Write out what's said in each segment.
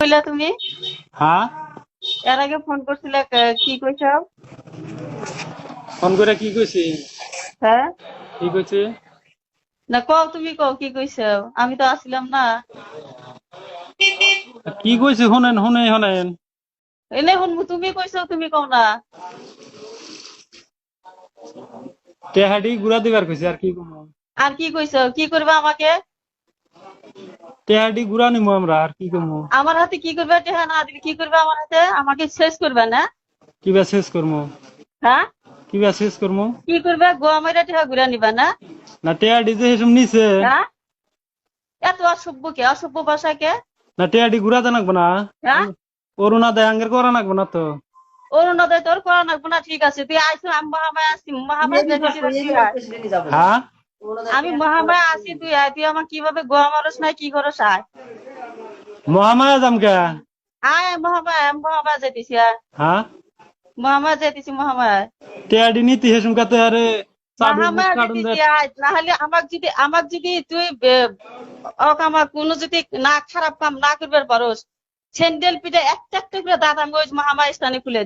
কইলা তুমি? হ্যাঁ? এর আগে ফোন করছিলে কে- কইছো? ফোন করে কি কইছি? হ্যাঁ? কি কইছি? না কও তুমি কও কি কইছো? আমি তো আসলাম না। কি কইছি শুনেন শুনে শুনেন। এনে শুনব তুমি কইছো তুমি কও না। টেহাডি গুড়া দিবার কইছি আর কি কম? আর কি কইছো? কি করবে আমাকে? টেহাডি গুড়া নিমু আমরা আর কি কম আমার হাতে কি করবে টেহা? না দিলে কি করবে আমার হাতে? আমাকে শেষ করবে না। কিবা শেষ করমু? হ্যাঁ? কিবা শেষ করমু? কি করবে? গোয়া মাইরা টেহা ঘুরা নিবা না। না টেহাডি যে হেসম নিছে। হ্যাঁ? এত অসভ্য কে? অসভ্য ভাষা কে? না টেহাডি না। হ্যাঁ? অরুণা দেয় আঙ্গের করা নাকবো না তো। অরুণোদয় তোর করা লাগবো না ঠিক আছে। তুই আইসো আমি মহামায় আসছি মহামায়। হ্যাঁ? আমি মহামায় আছি তুই আয় তুই আমার কীভাবে গোয়া মারস নাই কি করস আয়। মহামায়া যাম কে? আয় মহামায় আমি মহামায় যেতেছি আয়। হ্যাঁ মহামায় যেতেছি মহামায়। টেহাডি নীতি আরে কাটুন যেতেছি আয়। নাহলে আমাক যদি আমাক যদি তুই বে- অকামা কোনো যদি না খারাপ কাম না করবার পারস স্যান্ডেল পিঠে একটা একটা করে দাঁত আমি ওই মহামায় স্থানে খুলে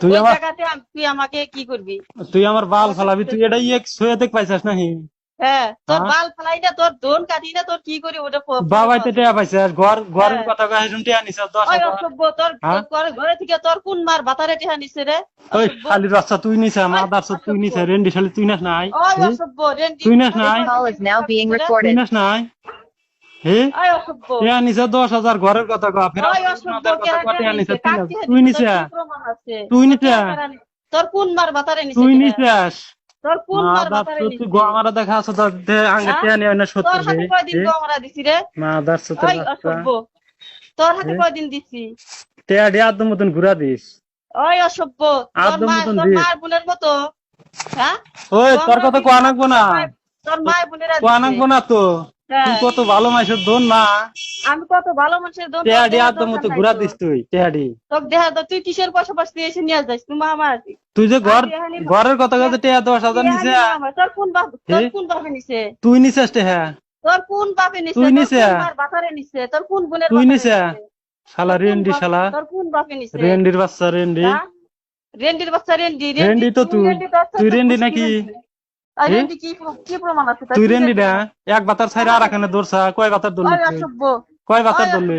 তুই আমার জায়গাতে তুই আমাকে কি করবি? তুই আমার বাল ফালাবি তুই এটা ইয়ে দেখ পাইছাস নাহি হ্যাঁ তোর হ্যাঁ? বাল ফেলাই না তোর কাটি না তোর কি করি ওটা প- বাবাইতে টেয়া ঘর ঘরের হ্যাঁ। কথা কয়ে হেসম টেয়া নিছাস দশ ওই হাজার। অসভ্য তোর হ্যাঁ? ঘরে- ঘরে থেকে তোর কোন মার বাতারে টেহা নিছে রে? ওই খালি রাস্তা তুই নিছা মা তুই নিছা রেন্ডি শালি তুই নাস নাই। ওই অসভ্য রেন্ডি তুই নাস নাই। তুই নাস নাই। নিছা ঘরের কথা নিছা নিছে? তুই নিছে? নিছা? তুই নিছা। তোর কোন মার বাতারে নিছে তুই টেহা? তোর কোন দেখা আছো তোর আঙ্গে হ্যাঁ? নিয়ে না সত্য তোর হাতে কয়দিন? দিছি রে? মা দারছ তোর তোর হাতে কয়দিন দিছি? টেয়া দিয়া আদম মতন ঘুরা দিস। ওই অসভ্য। তোর মা মতন তোর মার বোনের মতো। হ্যাঁ? ওই তোর কথা কোয়া নাকবো না। তোর মায়ের বোনেরা কোয়া দিছে। নাকবো না তো। তুই কত ভালো মাইসের দোন না? আমি কত ভালো মানুষের দোন তোর দিয়া মতো ঘুরা দিস তোর। তুই টেয়াডি তোকে দেখা দাও তুই কিসের পাশাপাশি তুই এসে নিয়ে যাস তুই মামার তুই যে ঘর ঘরের কথা কথা টেয়া দশ হাজার নিছে? তোর কোন বাপ তোর? কোন বাপে নিছে? তুই নিছিস টেহা। তোর কোন বাপে নিছে? তুই তোর নিছে? মার বাতারে নিছে? তোর কোন বোনের তুই নিছে? শালা রেন্ডি শালা। তোর কোন বাপে নিছে? রেন্ডির বাচ্চা রেন্ডি। হ্যাঁ? রেন্ডির বাচ্চা রেন্ডি। রেন্ডি তো তুই। তুই রেন্ডি নাকি? তুই রেন্ডি না? এক বাতার ছাইরা আর এখানে দৌড়ছা কয় বাতার দৌড়লি কয় বাতার দৌড়লি?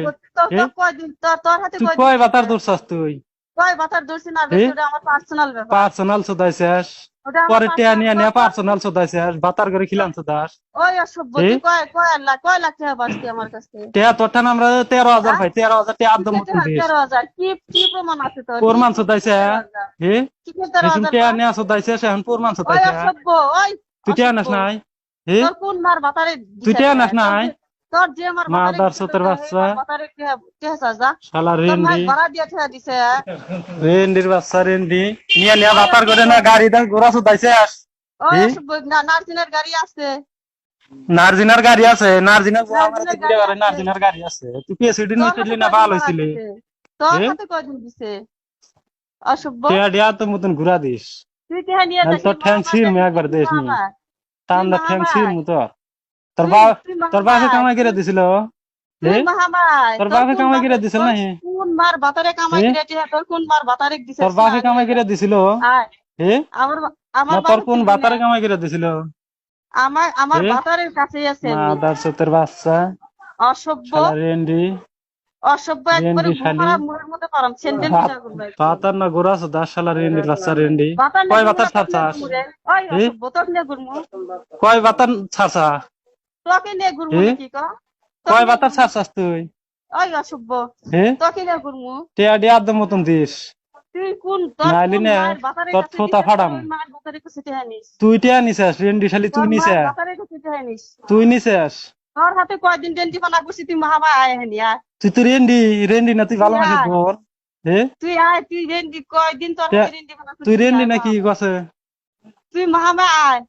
তুই কয় বাতার? দৌড়ছাস তুই? কয় বাতার দর্শি না আমার পার্সোনাল ব্যাপার। পার্সোনাল সোদাইছিস। পরে টেয়া নিয়ে নিয়ে পার্সোনাল সোদাইছিস বাতার করে খিলাম সোদাস ওই অসভ্য তুই কয় কয় লাখ কয় লাখ টাকা পাচ্ছি আমার কাছে টেয়া তোর ঠান আমরা তেরো হাজার ভাই তেরো হাজার টেয়া আদম মতন দিস তেরো হাজার? কি কি প্রমাণ আছে তোর? প্রমাণ সোদাইছে হে? কি তেরো এসম হাজার টেয়া পাঁচ? নিয়ে সোদাইছিস এখন প্রমাণ ওই অসভ্য ওই তুই টেয়া নাস নাই? হে? কোন মার বাতারে তুই টেয়া নাস নাই? তোর যে মার মা বাতারে দার দিছে, বাচ্চা। সাজা? শালা রেন্ডি ভাড়া দিয়ে ঠেয়া দিছে রেন্ডির বাচ্চা রেন্ডি নিয়ে নিয়ে বাতার করে না গাড়ি দা এ? না- নার্সিনের গাড়ি আছে। নার্জিনার গাড়ি আছে নার্জিনার নার্জিনার গাড়ি আছে। তুই না ভালো হইছিলি? তোর কয়দিন দিছে? অসভ্য টেয়া ডিয়া তো মতন ঘুরা দিস। তুই নিয়ে তোর ঠ্যাং ছিঁড় মে একবার দেশ নি টান্দা ঠ্যাং ছিঁড় মু তোর তোর বাপ তোর বাপে কামাই করে দিছিল। তোর বাপে কামাই করে দিছিল না কোন মার বাতারে কামাই করে টিহা তোর কোন মার বাতারে দিছে তোর বাপে কামাই করে দিছিল। হে আমার আমার তোর কোন বাতারে কামাই করে দিছিল? আমার আমার বাতারের কাছেই আছে। মা সতের বাচ্চা। অসভ্য। রেন্ডি। অসভ্য একবারে রেন্ডি শালি। মধ্যে পারাম সেন্টেন্স বিচার করবে বাতার না গোড়া আছে দাস বাচ্চা রেন্ডি। কয় বাতার। ওই অসভ্য। কয় বাতার ছাড়ছা তোকে নিয়ে ঘুরমু এ? নাকি ক? কয় বাতার তুই? ওই অসভ্য, হে তোকে নিয়ে ঘুরমু। টেয়া ডিয়া আদম মতন দিস। তুই কোন নাইলি না, তোর থোতা ফাড়াম। তুই তুই টিয়া নিছিস রেন্ডি শালি তুই নিছিস। তুই তোর হাতে কয়দিন ডেন্টি পানা করছি তুই মাহামা আয় হেনি আয়। তুই তো রেন্ডি রেন্ডি না তুই ভালো তুই মাসে ধর হে? তুই আয় তুই রেন্ডি কয়দিন তোর রেন্ডি তুই রেন্ডি নাকি গছে? তুই মাহামা আয়।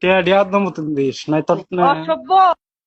টিয়া আদম মতন দিস নাই তোর